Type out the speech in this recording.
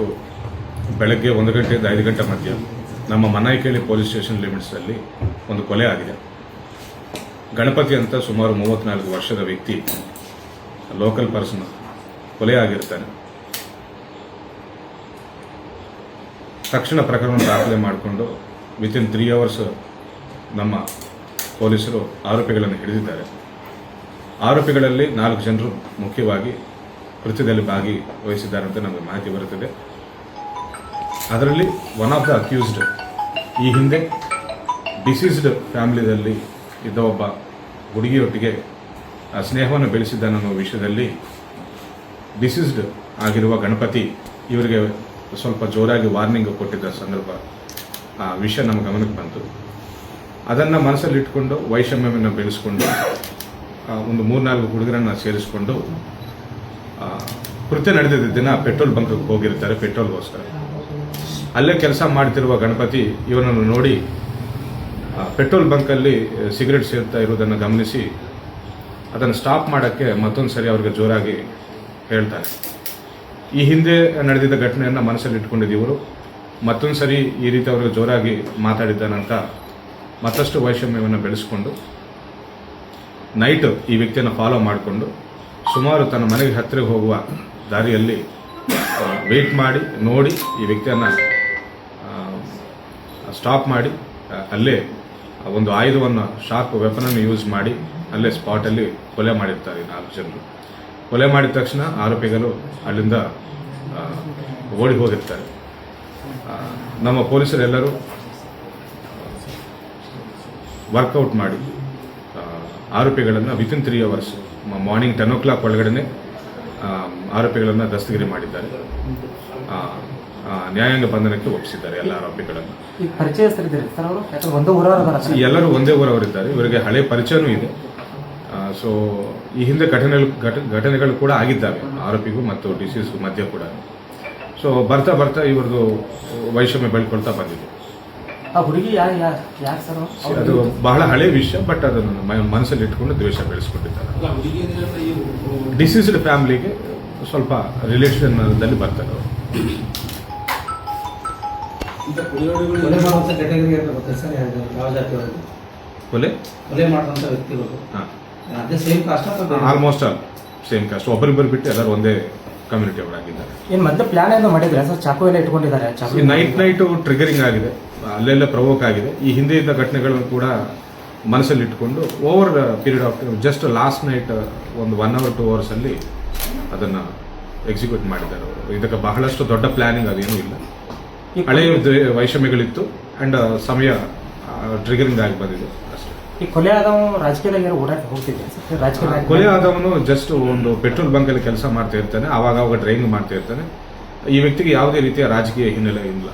ತಾರೀಕು ಬೆಳಗ್ಗೆ ಒಂದು ಗಂಟೆಯಿಂದ ಐದು ಗಂಟೆ ಮಧ್ಯ ನಮ್ಮ ಮನಾಯಿಕೇಳಿ ಪೊಲೀಸ್ ಸ್ಟೇಷನ್ ಲಿಮಿಟ್ಸಲ್ಲಿ ಒಂದು ಕೊಲೆ ಆಗಿದೆ. ಗಣಪತಿ ಅಂತ ಸುಮಾರು ಮೂವತ್ತ್ನಾಲ್ಕು ವರ್ಷದ ವ್ಯಕ್ತಿ, ಲೋಕಲ್ ಪರ್ಸನ್, ಕೊಲೆ ಆಗಿರ್ತಾನೆ. ತಕ್ಷಣ ಪ್ರಕರಣ ದಾಖಲೆ ಮಾಡಿಕೊಂಡು ವಿತಿನ್ ತ್ರೀ ಅವರ್ಸ್ ನಮ್ಮ ಪೊಲೀಸರು ಆರೋಪಿಗಳನ್ನು ಹಿಡಿದಿದ್ದಾರೆ. ಆರೋಪಿಗಳಲ್ಲಿ ನಾಲ್ಕು ಜನರು ಮುಖ್ಯವಾಗಿ ಕೃತ್ಯದಲ್ಲಿ ಭಾಗಿ ವಹಿಸಿದ್ದಾರೆ ಅಂತ ನಮಗೆ ಮಾಹಿತಿ ಬರುತ್ತದೆ. ಅದರಲ್ಲಿ ಒನ್ ಆಫ್ ದ ಅಕ್ಯೂಸ್ಡ್ ಈ ಹಿಂದೆ ಡಿಸೀಸ್ಡ್ ಫ್ಯಾಮಿಲಿದಲ್ಲಿ ಇದ್ದ ಒಬ್ಬ ಹುಡುಗಿಯೊಟ್ಟಿಗೆ ಸ್ನೇಹವನ್ನು ಬೆಳೆಸಿದ್ದಾನೆ ಅನ್ನೋ ವಿಷಯದಲ್ಲಿ ಡಿಸೀಸ್ಡ್ ಆಗಿರುವ ಗಣಪತಿ ಇವರಿಗೆ ಸ್ವಲ್ಪ ಜೋರಾಗಿ ವಾರ್ನಿಂಗ್ ಕೊಟ್ಟಿದ್ದ ಸಂದರ್ಭ. ಆ ವಿಷಯ ನಮ್ಮ ಗಮನಕ್ಕೆ ಬಂತು. ಅದನ್ನು ಮನಸ್ಸಲ್ಲಿಟ್ಕೊಂಡು, ವೈಷಮ್ಯವನ್ನು ಬೆಳೆಸ್ಕೊಂಡು ಒಂದು ಮೂರ್ನಾಲ್ಕು ಹುಡುಗರನ್ನು ಸೇರಿಸ್ಕೊಂಡು ಕೃತ್ಯ ನಡೆದಿದ್ದ ದಿನ ಪೆಟ್ರೋಲ್ ಬಂಕ್ಗೆ ಹೋಗಿರ್ತಾರೆ ಪೆಟ್ರೋಲ್ಗೋಸ್ಕರ ಅಲ್ಲೇ ಕೆಲಸ ಮಾಡ್ತಿರುವ ಗಣಪತಿ ಇವನನ್ನು ನೋಡಿ ಪೆಟ್ರೋಲ್ ಬಂಕಲ್ಲಿ ಸಿಗರೆಟ್ ಸೇರ್ತಾ ಇರೋದನ್ನು ಗಮನಿಸಿ, ಅದನ್ನು ಸ್ಟಾಪ್ ಮಾಡೋಕ್ಕೆ ಮತ್ತೊಂದು ಸರಿ ಅವ್ರಿಗೆ ಜೋರಾಗಿ ಹೇಳ್ತಾರೆ. ಈ ಹಿಂದೆ ನಡೆದಿದ್ದ ಘಟನೆಯನ್ನು ಮನಸ್ಸಲ್ಲಿ ಇಟ್ಕೊಂಡಿದ್ದೀವರು ಮತ್ತೊಂದು ಸರಿ ಈ ರೀತಿ ಅವರಿಗೆ ಜೋರಾಗಿ ಮಾತಾಡಿದ್ದಾನಂತ ಮತ್ತಷ್ಟು ವೈಷಮ್ಯವನ್ನು ಬೆಳೆಸ್ಕೊಂಡು, ನೈಟ್ ಈ ವ್ಯಕ್ತಿಯನ್ನು ಫಾಲೋ ಮಾಡಿಕೊಂಡು, ಸುಮಾರು ತನ್ನ ಮನೆಗೆ ಹತ್ತಿರ ಹೋಗುವ ದಾರಿಯಲ್ಲಿ ವೆಯ್ಟ್ ಮಾಡಿ, ನೋಡಿ ಈ ವ್ಯಕ್ತಿಯನ್ನು ಸ್ಟಾಪ್ ಮಾಡಿ, ಅಲ್ಲೇ ಒಂದು ಆಯುಧವನ್ನು ಶಾರ್ಪ್ ವೆಪನನ್ನು ಯೂಸ್ ಮಾಡಿ, ಅಲ್ಲೇ ಸ್ಪಾಟಲ್ಲಿ ಕೊಲೆ ಮಾಡಿರ್ತಾರೆ ನಾಲ್ಕು ಜನರು. ಕೊಲೆ ಮಾಡಿದ ತಕ್ಷಣ ಆರೋಪಿಗಳು ಅಲ್ಲಿಂದ ಓಡಿ ಹೋಗಿರ್ತಾರೆ. ನಮ್ಮ ಪೊಲೀಸರೆಲ್ಲರೂ ವರ್ಕೌಟ್ ಮಾಡಿ ಆರೋಪಿಗಳನ್ನು within three hours morning ten o'clock ಒಳಗಡೆ ಆರೋಪಿಗಳನ್ನು ದಸ್ತಗಿರಿ ಮಾಡಿದ್ದಾರೆ. ನ್ಯಾಯಾಂಗ ಬಂಧನಕ್ಕೆ ಒಪ್ಪಿಸಿದ್ದಾರೆ ಎಲ್ಲ ಆರೋಪಿಗಳನ್ನು. ಎಲ್ಲರೂ ಒಂದೇ ಊರವರಿದ್ದಾರೆ ಇವರಿಗೆ ಹಳೆ ಪರಿಚಯನೂ ಇದೆ. ಸೊ ಈ ಹಿಂದೆ ಘಟನೆ ಘಟನೆಗಳು ಕೂಡ ಆಗಿದ್ದಾವೆ. ಆರೋಪಿಗೂ ಮತ್ತು ಡಿಸೀಸ್ಗೂ ಮಧ್ಯೆ ಕೂಡ. ಸೊ ಬರ್ತಾ ಬರ್ತಾ ಇವ್ರದ್ದು ವೈಷಮ್ಯ ಬೆಳ್ಕೊಳ್ತಾ ಬಂದಿದೆ. ಆ ಹುಡುಗಿ ಯಾರು ಯಾರು ಯಾಕೆ ಸರ್ ಅದು ಬಹಳ ಹಳೆ ವಿಷಯ ಬಟ್ ಅದನ್ನು ಮನಸ್ಸಲ್ಲಿ ಇಟ್ಕೊಂಡು ದ್ವೇಷ ಬೆಳೆಸ್ಕೊಂಡಿದ್ದಾರೆ ಡಿಸೀಸ್ಡ್ ಫ್ಯಾಮಿಲಿಗೆ ಸ್ವಲ್ಪ ರಿಲೇಷನ್ದಲ್ಲಿ ಬರ್ತಾರೆ ಅವರು. ಕೊಲೆ ಕೊಲೆ? ಮಾಡುವಂತ ವ್ಯಕ್ತಿಗಳು ಹಾಂ. ಅದೇ same caste almost all same caste ಒಬ್ಬರಿಬ್ಬರು ಬಿಟ್ಟು ಎಲ್ಲರೂ ಒಂದೇ ಕಮ್ಯುನಿಟಿ ಅವರಾಗಿದ್ದಾರೆ. ಏನು ಮತ್ತೆ ಪ್ಲಾನ್ ಏನೋ ಮಾಡಿದ್ರೆ ಸರ್? ಚಾಕು ಎಲ್ಲ ಇಟ್ಕೊಂಡಿದ್ದಾರೆ ಚಾಕು. ನೈಟ್ ನೈಟ್ ಟ್ರಿಗರಿಂಗ್ ಆಗಿದೆ. ಅಲ್ಲೆಲ್ಲ ಪ್ರವೋಕ್ ಆಗಿದೆ. ಈ ಹಿಂದೆ ಇದ್ದ ಘಟನೆಗಳನ್ನು ಕೂಡ ಮನಸ್ಸಲ್ಲಿಟ್ಕೊಂಡು over period of just last night ಒಂದು ಒನ್ ಅವರ್ ಟೂ ಅವರ್ಸಲ್ಲಿ ಅದನ್ನು ಎಕ್ಸಿಕ್ಯೂಟ್ ಮಾಡಿದ್ದಾರೆ ಅವರು. ಇದಕ್ಕೆ ಬಹಳಷ್ಟು ದೊಡ್ಡ ಪ್ಲಾನಿಂಗ್ ಅದೇನೂ ಇಲ್ಲ. ಹಳೆಯ ವೈಷಮ್ಯಗಳಿತ್ತು ಆ್ಯಂಡ್ ಸಮಯ ಟ್ರಿಗರಿಂಗ್ ಆಗಿ ಬಂದಿದೆ ಅಷ್ಟೇ. ಈ ಕೊಲೆ ಓಡಾಟ ರಾಜಕೀಯ ಆದವನು ಜಸ್ಟ್ ಒಂದು ಪೆಟ್ರೋಲ್ ಬಂಕಲ್ಲಿ ಕೆಲಸ ಮಾಡ್ತಾ ಇರ್ತಾನೆ ಆವಾಗ ಅವಾಗ ಡ್ರೈವಿಂಗ್ ಮಾಡ್ತಾ ಇರ್ತಾನೆ. ಈ ವ್ಯಕ್ತಿಗೆ ಯಾವುದೇ ರೀತಿಯ ರಾಜಕೀಯ ಹಿನ್ನೆಲೆ ಇಲ್ಲ.